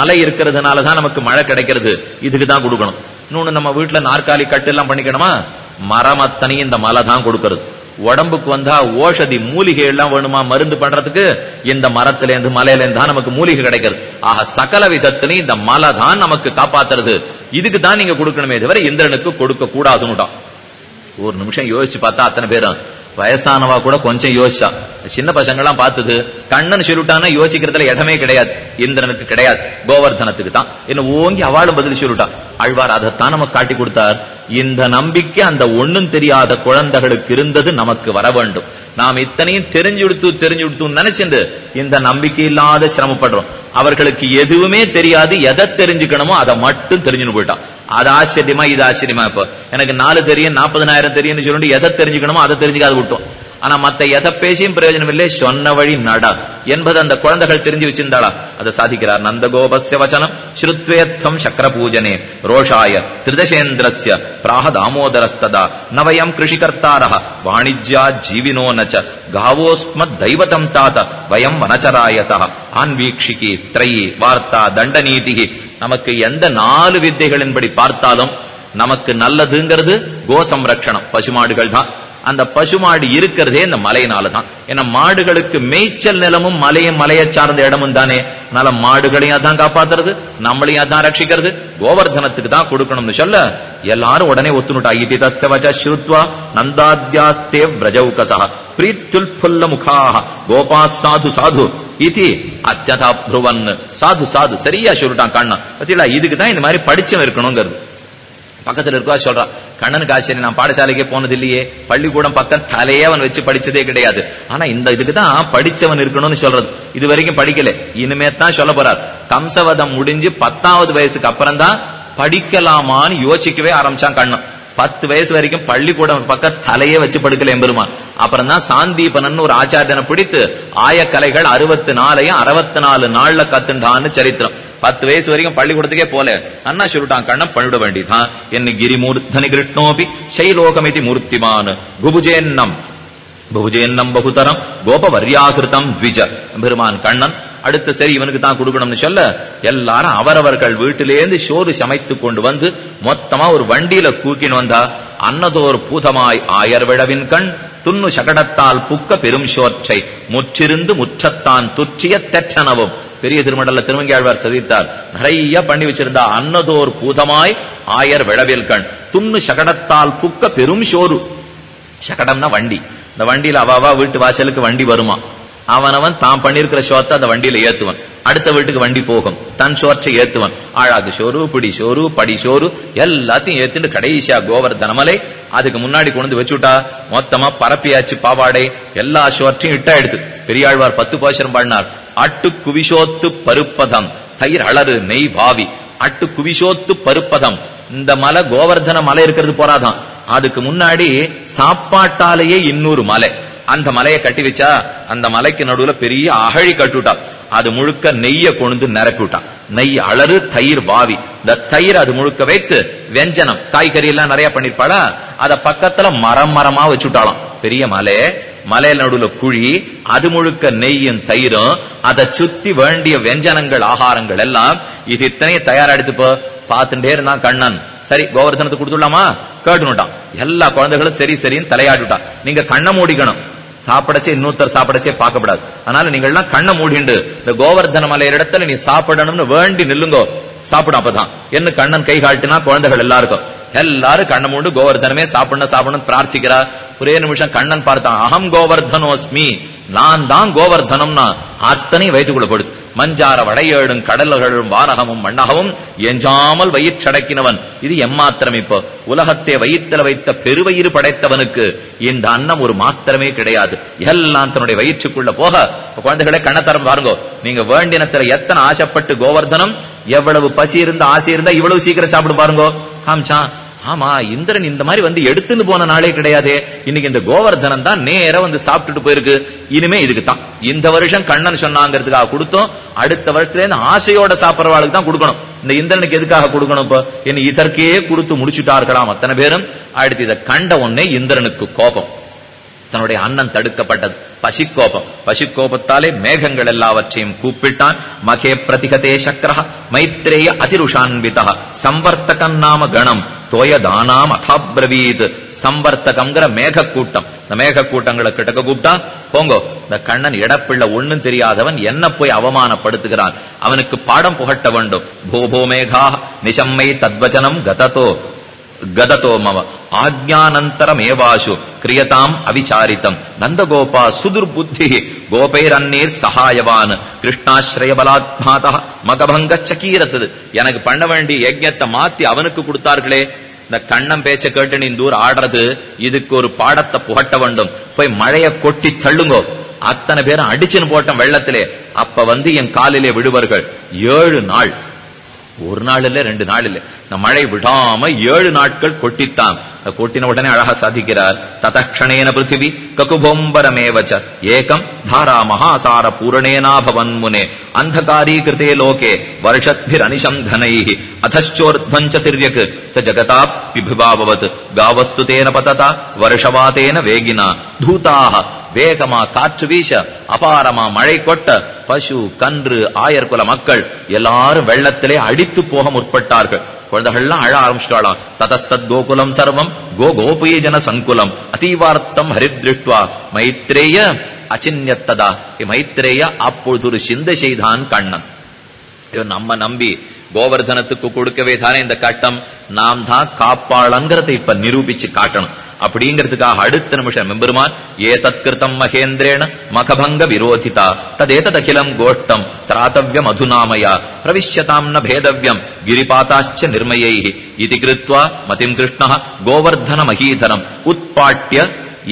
மலை இருக்கிறதுனால தான் நமக்கு மழை கிடைக்கிறது. இதுக்கு தான் கொடுக்கணும். இன்னொன்னு நம்ம வீட்டுல நாற்காலி கட்டு எல்லாம் பண்ணிக்கணுமா? மரம் அத்தனையும் இந்த மலை தான் கொடுக்கறது. உடம்புக்கு வந்தா ஓஷதி மூலிகை எல்லாம் வேணுமா? மருந்து பண்றதுக்கு இந்த மரத்துல இருந்து இருந்து தான் நமக்கு மூலிகை கிடைக்கிறது. ஆக சகல விதத்திலையும் இந்த மலை தான் நமக்கு காப்பாத்துறது. இதுக்கு தான் நீங்க கொடுக்கணுமே தவிர இந்திரனுக்கு கொடுக்க கூடாதுன்னுட்டான் ஒரு நிமிஷம் யோசிச்சு பார்த்தா அத்தனை பேரும் வயசானவா கூட கொஞ்சம் யோசிச்சா. சின்ன பசங்கள்லாம் பார்த்தது கண்ணன் சொல்லிட்டானா யோசிக்கிறதுல இடமே கிடையாது. இந்திரனுக்கு கிடையாது. கோவர்தனத்துக்கு தான். என்ன ஓங்கி அவளும் பதில் சொல்லிட்டா. அழ்வார் அதைத்தான் நமக்கு காட்டி கொடுத்தார். இந்த நம்பிக்கை அந்த ஒண்ணும் தெரியாத குழந்தைகளுக்கு இருந்தது நமக்கு வர வேண்டும். நாம் இத்தனையும் தெரிஞ்சுடுத்து தெரிஞ்சுடுத்து நினைச்சிருந்து இந்த நம்பிக்கை இல்லாத சிரமப்படுறோம். அவர்களுக்கு எதுவுமே தெரியாது. எதை தெரிஞ்சுக்கணுமோ அதை மட்டும் தெரிஞ்சுன்னு போயிட்டான். அது ஆச்சரியமா இது ஆச்சரியமா இப்போ. எனக்கு நாலு தெரியும் நாற்பதனாயிரம் தெரியும்னு சொல்லிட்டு எதை தெரிஞ்சுக்கணுமோ அதை தெரிஞ்சுக்காது விட்டோம். ஆனா மத்த எதை பேசியும் பிரயோஜனம் இல்லை சொன்ன வழி நட என்பது அந்த குழந்தைகள் தெரிஞ்சு வச்சிருந்தாளா? அதை சாதிக்கிறார் நந்தகோபஸ்ய வச்சனம் ஸ்ருத்வேத்தம் சக்கர பூஜனே ரோஷாய திருதசேந்திரஸ்ய பிராக தாமோதரஸ்ததா நவயம் கிருஷிகர்த்தார வாணிஜ்யா ஜீவினோ நச்ச காவோஸ்மத் தைவதம் தாத வயம் வனச்சராயத ஆன்வீக்ஷிகி திரையி வார்த்தா தண்டநீதி நமக்கு எந்த நாலு வித்தைகளின்படி பார்த்தாலும் நமக்கு நல்லதுங்கிறது கோசம்ரக்ஷணம் பசுமாடுகள் தான் அந்த பசுமாடு இருக்கிறதே இந்த மலையினால தான் ஏன்னா மாடுகளுக்கு மேய்ச்சல் நிலமும் மலையும் மலையை சார்ந்த இடமும் தானே. அதனால மாடுகளையும் அதான் காப்பாத்துறது நம்மளையும் அதான் ரட்சிக்கிறது. கோவர்தனத்துக்கு தான் கொடுக்கணும்னு சொல்ல எல்லாரும் உடனே ஒத்துனுட்டா இதி தஸ்ய ஸ்ருத்வா நந்தாத்யாஸ்தே விரஜௌகசா பிரீத்துல்புல்ல முகாக கோபா சாது சாது. இது அச்சதா புருவன். சாது சாது. சரியா சொல்லிட்டான் கண்ணன் பத்தியா இதுக்கு தான் இந்த மாதிரி படிச்சவன் இருக்கணுங்கிறது. பக்கத்துல இருக்கா சொல்றான் கண்ணனுக்கு ஆச்சரியம் நான் பாடசாலைக்கே போனது இல்லையே. பள்ளிக்கூடம் பக்கம் தலையே அவன் வச்சு படிச்சதே கிடையாது. ஆனா இந்த இதுக்கு தான் படிச்சவன் இருக்கணும்னு சொல்றது. இது வரைக்கும் படிக்கல. இனிமே தான் சொல்ல போறார். கம்சவதம் முடிஞ்சு பத்தாவது வயசுக்கு அப்புறம் தான் படிக்கலாமான்னு யோசிக்கவே ஆரம்பிச்சான் கண்ணன். பத்து வயசு வரைக்கும் பள்ளிக்கூடம் பக்க தலையே வச்சு படுக்கல எம்பெருமான். அப்புறம் தான் சாந்தீபனன் ஒரு ஆச்சாரியனை பிடித்து ஆயக்கலைகள் அறுபத்தி நாலையும் அறுபத்தி நாலு நாள்ல கத்துண்டான்னு சரித்திரம். பத்து வயசு வரைக்கும் பள்ளிக்கூடத்துக்கே போல. அண்ணா சொல்லிட்டான் கண்ணன் பண்ணிட வேண்டிதான். என்ன கிரிமூர்த்தனி கிருஷ்ணோபி சைலோகமிதி மூர்த்திமான். குபுஜேன்னம் புபுஜேன்னம் பகுதரம் கோபவர்யாகிருதம் த்விஜ. பெருமான் கண்ணன் அடுத்து சரி இவனுக்கு தான் கொடுக்கணும்னு சொல்ல எல்லாரும் அவரவர்கள் வீட்டிலேருந்து சோறு சமைத்து கொண்டு வந்து மொத்தமா ஒரு வண்டியில கூக்கின்னு வந்தா அன்னதோர் பூதமாய் ஆயர் விழவின் கண் துண்ணு சகடத்தால் புக்க பெரும் சோற்றை முற்றிருந்து முற்றத்தான் துற்றிய தெற்றனவும். பெரிய திருமண்டல திருமங்கியாழ்வார் சதித்தார் நிறைய பண்ணி வச்சிருந்தா அன்னதோர் பூதமாய் ஆயர் விழவில் கண் துண்ணு சகடத்தால் புக்க பெரும் சோறு. சகடம்னா வண்டி. இந்த வண்டியில அவாவா வீட்டு வாசலுக்கு வண்டி வருமா? அவனவன் தான் பண்ணிருக்கிற சோத்தை அந்த வண்டியில ஏத்துவன். அடுத்த வீட்டுக்கு வண்டி போகும். தன் சோற்றை ஏத்துவன். ஆழாக்கு சோறு பிடி சோறு படி சோறு எல்லாத்தையும் ஏத்துட்டு கடைசியா கோவர்தனமலை அதுக்கு முன்னாடி கொண்டு வச்சுட்டா மொத்தமா பரப்பியாச்சு பாவாடை எல்லா சோற்றையும் இட்டா எடுத்து. பெரியாழ்வார் பத்து பாசரம் பாடினார் அட்டு குவிஷோத்து பருப்பதம் தயிர் அலறு நெய் பாவி. அட்டு குவிசோத்து பருப்பதம். இந்த மலை கோவர்தன மலை இருக்கிறது போறாதான். அதுக்கு முன்னாடி சாப்பாட்டாலேயே இன்னொரு மலை. அந்த மலையை கட்டி வச்சா அந்த மலைக்கு நடுவுல பெரிய அகழி கட்டுவிட்டான். அது முழுக்க நெய்ய கொண்டு நிரப்பிவிட்டான் நெய் அலறு தயிர் பாவி. இந்த தயிர் அது முழுக்க வைத்து வெஞ்சனம். காய்கறி எல்லாம் நிறைய பண்ணிருப்பாளா? அத பக்கத்துல மரம் மரமா வச்சுட்டாலாம் பெரிய மலை. மலை நடுவுல குழி. அது முழுக்க நெய்யும் தயிரும். அதை சுத்தி வேண்டிய வெஞ்சனங்கள் ஆகாரங்கள் எல்லாம் இது இத்தனையும் தயாரெடுத்துப்போ பார்த்துட்டே இருந்தான் கண்ணன். சரி கோவர்தனத்தை கொடுத்துடலாமா? கேட்டுனுட்டான் எல்லா குழந்தைகளும் சரி சரின்னு தலையாடிட்டான் நீங்க கண்ணை மூடிக்கணும். சாப்பிடச்சே இன்னொருத்தர் சாப்பிடச்சே பார்க்கப்படாது. அதனால நீங்க எல்லாம் கண்ணை மூடிண்டு இந்த கோவர்தன மலையர் இடத்துல நீ சாப்பிடணும்னு வேண்டி நில்லுங்கோ. சாப்பிடும் அப்பதான். என்ன கண்ணன் கை காட்டினா குழந்தைகள் எல்லாருக்கும். எல்லாரும் கண்ணை மூண்டு கோவர்தனமே சாப்பிடணும் சாப்பிடணும் பிரார்த்திக்கிறா. ஒரே நிமிஷம் கண்ணன் பார்த்தான் அகம் கோவர்தனோஸ்மி நான் தான் கோவர்தனம்னா அத்தனை வயிற்றுக்குள்ள போடுச்சு மஞ்சார வடையேடும் கடல்களும் வானகமும் மண்ணகமும் எஞ்சாமல் வயிற்றடக்கினவன் இது எம்மாத்திரம் இப்போ. உலகத்தை வயிற்றில் வைத்த பெருவயிறு படைத்தவனுக்கு இந்த அன்னம் ஒரு மாத்திரமே கிடையாது. எல்லாம் தன்னுடைய வயிற்றுக்குள்ள போக குழந்தைகளே கண்ணத்தரம் பாருங்க. நீங்க வேண்டினத்துல எத்தனை ஆசைப்பட்டு கோவர்தனம் எவ்வளவு பசி இருந்தா ஆசை இருந்தா இவ்வளவு சீக்கிரம் சாப்பிடு பாருங்க. காமிச்சான் ஆமா இந்திரன் இந்த மாதிரி வந்து எடுத்துன்னு போன நாளே கிடையாதே. இன்னைக்கு இந்த கோவர்தனம் தான் நேரம் வந்து சாப்பிட்டுட்டு போயிருக்கு. இனிமே இதுக்கு தான். இந்த வருஷம் கண்ணன் சொன்னாங்கிறதுக்காக கொடுத்தோம். அடுத்த வருஷத்துல இருந்து ஆசையோட சாப்பிடறவாளுக்கு தான் கொடுக்கணும். இந்த இந்திரனுக்கு எதுக்காக கொடுக்கணும் இப்போ? என்ன இதற்கே கொடுத்து முடிச்சுட்டார்களாம் அத்தனை பேரும். அடுத்து இதை கண்ட உடனே இந்திரனுக்கு கோபம். தன்னுடைய அண்ணன் தடுக்கப்பட்டது. பசிக்கோபம். பசிக்கோபத்தாலே மேகங்கள் எல்லாவற்றையும் கூப்பிட்டான். மகே பிரதிகதே சக்கர மைத்ரேய அதிருஷான்விதா சம்பர்த்தகன் நாம கணம். தோயதானாம் அதாப்ரவீத். சம்பர்த்தகம்ங்கிற மேக கூட்டம் இந்த மேக கூட்டங்களை கிட்டக்க கூப்பிட்டா போங்கோ இந்த கண்ணன் இடப்பிள்ள ஒண்ணும் தெரியாதவன் என்ன போய் அவமானப்படுத்துகிறான். அவனுக்கு பாடம் புகட்ட வேண்டும். பூபோ மேகா நிசம்மை தத்வச்சனம் கததோ. கததோ மவ ஆஜ்ஞானந்தரமேவாசு கிரியதாம் அவிசாரித்தம் நந்தகோபா சுதுர்புத்தி கோபைரன்னீர் சகாயவான் கிருஷ்ணாஸ்ரய பலாத்மாதா மகபங்க எனக்கு பண்ண வேண்டிய யஜ்யத்தை மாத்தி அவனுக்கு கொடுத்தார்களே. இந்த கண்ணம் பேச்ச கேட்டு நீ தூர் ஆடுறது இதுக்கு ஒரு பாடத்தை புகட்ட வேண்டும். போய் மழைய கொட்டி தள்ளுங்கோ. அத்தனை பேரும் அடிச்சுன்னு போட்டோம் வெள்ளத்திலே. அப்ப வந்து என் காலிலே விடுவார்கள் ஏழு நாள். ஒரு நாள் இல்ல ரெண்டு நாள் இல்ல இந்த மழை விடாம ஏழு நாட்கள் கொட்டித்தான். கொட்டின உடனே அழகா சாதிக்கிறார் ததக்ஷணேன பிருத்திவி ககுபோம்பரமேவச்ச ஏகம் தாரா மகாசார பூரணேனா பவன் முனே அந்தகாரி கிருதே லோகே வருஷத்பிர் அனிஷம் தனை அதச்சோர்த்வஞ்ச திரியக் ச ஜகதா பிபிபாவவத் காவஸ்து தேன பததா வருஷவாதேன வேகினா தூதாக வேகமா காற்று வீச அபாரமா மழை கொட்ட பசு கன்று ஆயர்குல மக்கள் எல்லாரும் வெள்ளத்திலே அடித்து போக முற்பட்டார்கள் குழந்தைகள்லாம் அழ ஆரம்பிச்சிட்டாளாம் ததஸ்தத் கோகுலம் சர்வம் கோ கோபுய ஜன சங்குலம் அதீவார்த்தம் ஹரித்ருஷ்டுவா. மைத்ரேய அச்சின்யத்ததா. மைத்ரேய அப்பொழுது ஒரு சிந்தை செய்தான் கண்ணன். இவன் நம்ம நம்பி கோவர்தனத்துக்கு கொடுக்கவே தானே இந்த கட்டம். நாம் தான் காப்பாளங்கிறத இப்ப நிரூபிச்சு காட்டணும். அப்படிங்கிறதுக்காக அடுத்த நிமிஷம் மெம்பெருமான் ஏ தத்கிருத்தம் மகேந்திரேன மகபங்க விரோதிதா ததேததகிலம் கோஷ்டம் திராத்தவியம் அதுநாமயா பிரவிஷ்யதாம் ந பேதவியம் கிரிபாத்தாச்ச நிர்மயை இது கிருத்வா மதிம் கிருஷ்ண கோவர்தன மகீதரம் உட்பாட்டிய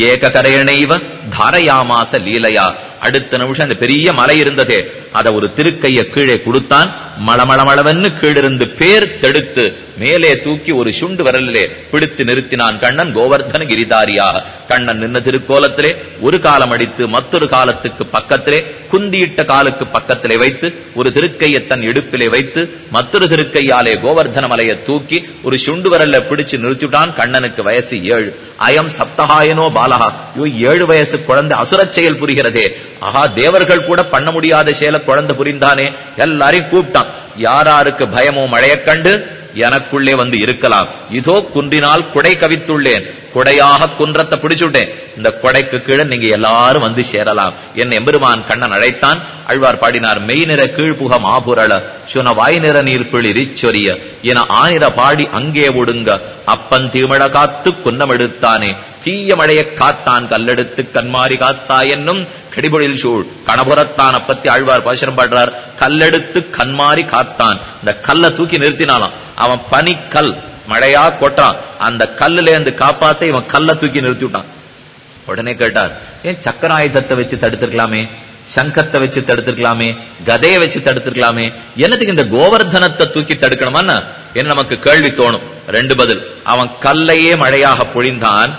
ஏககரேணைவ தாரயாமாச லீலையா. அடுத்த நிமிஷம் அந்த பெரிய மலை இருந்ததே அத ஒரு திருக்கைய கீழே கொடுத்தான். மளமளமளவன்னு கீழிருந்து பேர் தடுத்து மேலே தூக்கி ஒரு சுண்டு வரலிலே பிடித்து நிறுத்தினான் கண்ணன் கோவர்தன கிரிதாரியாக. கண்ணன் நின்ன திருக்கோலத்திலே ஒரு காலம் அடித்து மற்றொரு காலத்துக்கு பக்கத்திலே குந்தியிட்ட காலுக்கு பக்கத்திலே வைத்து ஒரு திருக்கையை தன் இடுப்பிலே வைத்து மற்றொரு திருக்கையாலே கோவர்தன மலையை தூக்கி ஒரு சுண்டு வரல்ல பிடிச்சு நிறுத்திட்டான் கண்ணனுக்கு வயசு ஏழு. அயம் சப்தகாயனோ பாலகா. ஐயோ ஏழு வயசு குழந்தை அசுரச் செயல் புரிகிறதே. ஆஹா தேவர்கள் கூட பண்ண முடியாத செயலை குழந்தை புரிந்தானே? எல்லாரையும் கூப்பிட்டான். யாராருக்கு பயமோ மழையக் கண்டு எனக்குள்ளே வந்து இருக்கலாம். இதோ குன்றினால் குடை கவித்துள்ளேன். குடையாக குன்றத்தை பிடிச்சுட்டேன். இந்த கொடைக்கு கீழே நீங்க எல்லாரும் வந்து சேரலாம். என் எம்பெருமான் கண்ணன் அழைத்தான். அழ்வார் பாடினார் மெய் நிற கீழ்புக மாபுரள சுன வாய் நிற நீர் பிளிரிச்சொரிய என ஆனிர பாடி அங்கே ஒடுங்க. அப்பன் தீமழ காத்து குன்னமெடுத்தானே தீய மழைய காத்தான் கல்லெடுத்து கண்மாரி காத்தா என்னும் கடிபொழில் சூழ். கணபுரத்தான பத்தி ஆழ்வார் பாசுரம் பாடுறார் கல்லெடுத்து கண்மாரி காத்தான். இந்த கல்லை தூக்கி நிறுத்தினாலாம். அவன் பனிக்கல் மழையா கொட்டான் அந்த கல்லுல இருந்து காப்பாத்த இவன் கல்ல தூக்கி நிறுத்தி விட்டான். உடனே கேட்டார் ஏன் சக்கராயுதத்தை வச்சு தடுத்திருக்கலாமே? சங்கத்தை வச்சு தடுத்திருக்கலாமே? கதையை வச்சு தடுத்திருக்கலாமே? என்னத்துக்கு இந்த கோவர்தனத்தை தூக்கி தடுக்கணுமா என்ன? நமக்கு கேள்வி தோணும். ரெண்டு பதில். அவன் கல்லையே மழையாக பொழிந்தான்.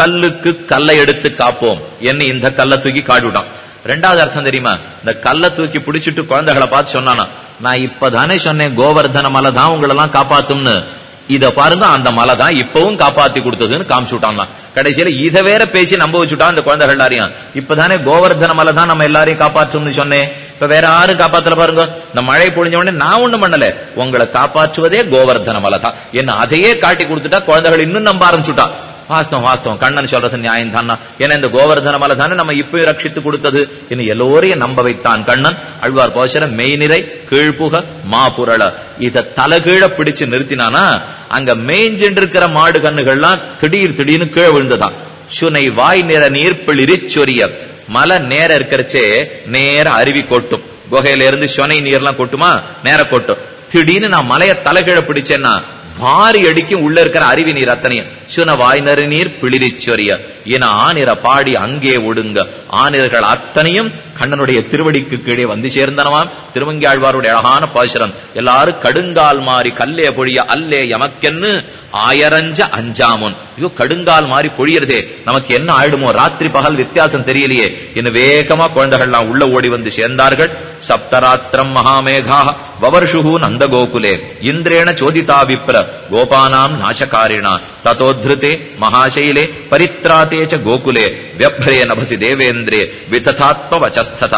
கல்லுக்கு கல்லை எடுத்து காப்போம் என்ன இந்த கல்லை தூக்கி காட்டுவிட்டான் ரெண்டாவது அர்த்தம் தெரியுமா? இந்த கல்லை தூக்கி பிடிச்சிட்டு குழந்தைகளை பார்த்து சொன்னானா நான் இப்பதானே சொன்னேன் கோவர்தன மலை தான் உங்களெல்லாம் காப்பாத்தும்னு. இத பாருங்க அந்த மலை தான் இப்பவும் காப்பாத்தி கொடுத்ததுன்னு காமிச்சு கடைசியில இத வேற பேசி நம்ப வச்சுட்டான் அந்த குழந்தைகள் எல்லாரையும். இப்பதானே கோவர்தன மலை தான் நம்ம எல்லாரையும் காப்பாற்றும்னு சொன்னேன். இப்ப வேற யாரும் காப்பாத்தல பாருங்க. இந்த மழை பொழிஞ்ச உடனே நான் ஒண்ணும் பண்ணல. உங்களை காப்பாற்றுவதே கோவர்தன மலை தான் என்ன அதையே காட்டி கொடுத்துட்டா குழந்தைகள் இன்னும் நம்ப ஆரம்பிச்சுட்டான் வாஸ்தவம் வாஸ்தவம். கண்ணன் சொல்றது நியாயம் தானா? ஏன்னா இந்த கோவர்தன மலை தானே நம்ம இப்பயும் ரட்சித்து கொடுத்தது. என்று எல்லோரையும் நம்ப வைத்தான் கண்ணன். அழ்வார் போசர மெய்நிறை கீழ்ப்புக மாபுரள. இத தலைகீழ பிடிச்சு நிறுத்தினானா? அங்க மேய்ஞ்சின்று இருக்கிற மாடு கண்ணுகள்லாம் திடீர் திடீர்னு கீழே விழுந்ததான் சுனை வாய் நிற நீர்ப்பிளிரி சொரிய. மலை நேர இருக்கிறச்சே நேர அருவி கொட்டும். குகையில இருந்து சுனை நீர்லாம் கொட்டுமா? நேர கொட்டும். திடீர்னு நான் மலையை தலைகீழ பிடிச்சேன்னா வாரி அடிக்கும் உள்ள இருக்கிற அருவி நீர் அத்தனையும் சுன வாய்நறு நீர் பிளிரிச்சொரிய என ஆனிர பாடி அங்கே ஒடுங்க. ஆனிரர்கள் அத்தனையும் கண்ணனுடைய திருவடிக்கு கீழே வந்து சேர்ந்தனவாம். திருவங்கியாழ்வாருடைய அழகான பாசுரம். எல்லாரும் கடுங்கால் மாறி கல்லே பொழிய அல்லே எமக்கென்னு ஆயரஞ்ச அஞ்சாமுன். ஐயோ கடுங்கால் மாறி பொழியறதே. நமக்கு என்ன ஆயிடுமோ? ராத்திரி பகல் வித்தியாசம் தெரியலையே. என்ன வேகமா குழந்தைகள்லாம் உள்ள ஓடி வந்து சேர்ந்தார்கள். சப்தராத்திரம் மகாமேகா ವವರ್ಷುಃ ನಂದಗೋಕುಲೆ ಇಂದ್ರೇಣ ಚೋದಿತಾ ವಿಪ್ರ ಗೋಪಾನಾಂ ನಾಶಕಾರಿಣ ತಥೋದ್ಧೃತೆ ಮಹಾಶೈಲೆ ಪರಿತ್ರಾತೆ ಚ ಗೋಕುಲೆ ವ್ಯಭ್ರೇ ನಭಸಿ ದೇವೇಂದ್ರೇ ವಿತಥಾತ್ಮವಚಸ್ಥತ